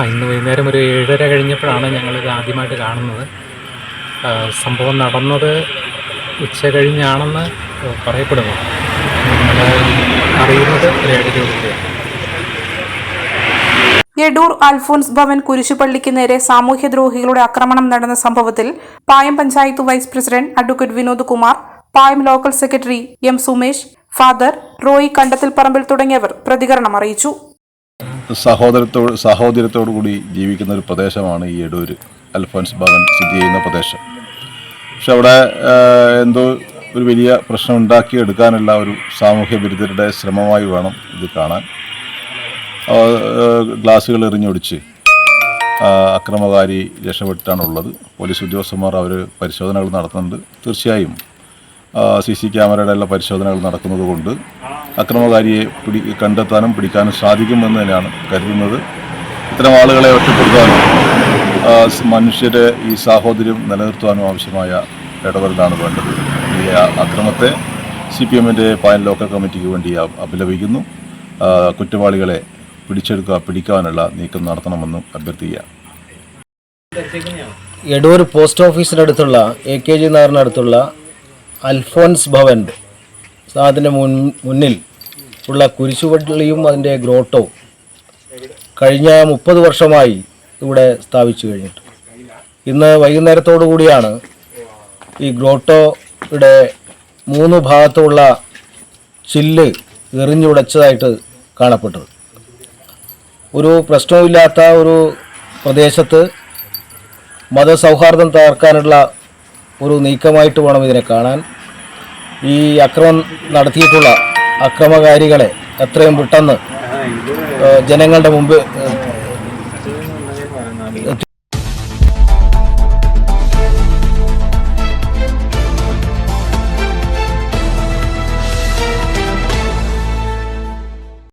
ആ ഇന്ന് വൈകുന്നേരം ഒരു ഏഴര കഴിഞ്ഞപ്പോഴാണ് ഞങ്ങളിത് ആദ്യമായിട്ട് കാണുന്നത്. സംഭവം നടന്നത് ഉച്ച കഴിഞ്ഞാണെന്ന് പറയപ്പെടുന്നു. അറിയുന്നത് ഒരു ഏഴരയോടുകൂടിയാണ് എടൂർ അൽഫോൻസ് ഭവൻ കുരിശുപള്ളിക്ക് നേരെ സാമൂഹ്യദ്രോഹികളുടെ ആക്രമണം നടന്ന സംഭവത്തിൽ Payam panchayat vice president advocate Vinod Kumar Payam local secretary M Sumesh father Roy Kandathil Parambil തുടങ്ങിയവർ പ്രതികരണം അറിയിച്ചു. സഹോദരത്തോട് സഹോദരത്തോടു കൂടി ജീവിക്കുന്ന ഒരു പ്രദേശമാണ് ഈ എടൂര് അൽഫോൻസ് ഭവൻ സ്ഥിതി ചെയ്യുന്ന പ്രദേശം. പക്ഷെ അവിടെ എന്തോ ഒരു വലിയ പ്രശ്നം ഉണ്ടാക്കിയെടുക്കാനുള്ള ഒരു സാമൂഹ്യ വിരുദ്ധരുടെ ശ്രമമായി വേണം ഇത് കാണാൻ. ഗ്ലാസ്സുകൾ എറിഞ്ഞൊടിച്ച് അക്രമകാരി അക്രമകാരി രക്ഷപ്പെട്ടിട്ടാണുള്ളത് പോലീസ് ഉദ്യോഗസ്ഥന്മാർ അവർ പരിശോധനകൾ നടത്തുന്നുണ്ട്. തീർച്ചയായും സി സി ക്യാമറയുടെ എല്ലാ പരിശോധനകൾ നടക്കുന്നത് കൊണ്ട് അക്രമകാരിയെ പിടി കണ്ടെത്താനും പിടിക്കാനും സാധിക്കുമെന്ന് തന്നെയാണ് കരുതുന്നത്. ഇത്തരം ആളുകളെ ഒറ്റപ്പെടുത്താനും മനുഷ്യരെ ഈ സാഹോദര്യം നിലനിർത്തുവാനും ആവശ്യമായ ഇടപെടലാണ് വേണ്ടത്. ഈ അക്രമത്തെ സി പി എമ്മിന്റെ പായൽ ലോക്കൽ കമ്മിറ്റിക്ക് വേണ്ടി അപലപിക്കുന്നു കുറ്റവാളികളെ പിടിച്ചെടുക്കുക പിടിക്കാനുള്ള നീക്കം നടത്തണമെന്നും അഭ്യർത്ഥിക്കുക. എടൂർ പോസ്റ്റ് ഓഫീസിനടുത്തുള്ള എ കെ ജി നഗറിനടുത്തുള്ള അൽഫോൻസ് ഭവൻ അതിന്റെ മുൻ മുന്നിൽ ഉള്ള കുരിശുപള്ളിയും അതിന്റെ ഗ്രോട്ടവും കഴിഞ്ഞ മുപ്പത് വർഷമായി ഇവിടെ സ്ഥാപിച്ചു കഴിഞ്ഞിട്ട്. ഇന്ന് വൈകുന്നേരത്തോടു കൂടിയാണ് ഈ ഗ്രോട്ടോയുടെ മൂന്ന് ഭാഗത്തുള്ള ചില്ല് എറിഞ്ഞുടച്ചതായിട്ട് കാണപ്പെട്ടത്. ഒരു പ്രശ്നവുമില്ലാത്ത ഒരു പ്രദേശത്ത് മതസൗഹാർദ്ദം തകർക്കാനുള്ള ഒരു നീക്കമായിട്ട് വേണം ഇതിനെ കാണാൻ. ഈ അക്രമം നടത്തിയിട്ടുള്ള അക്രമകാരികളെ എത്രയും പെട്ടെന്ന് ജനങ്ങളുടെ മുമ്പ്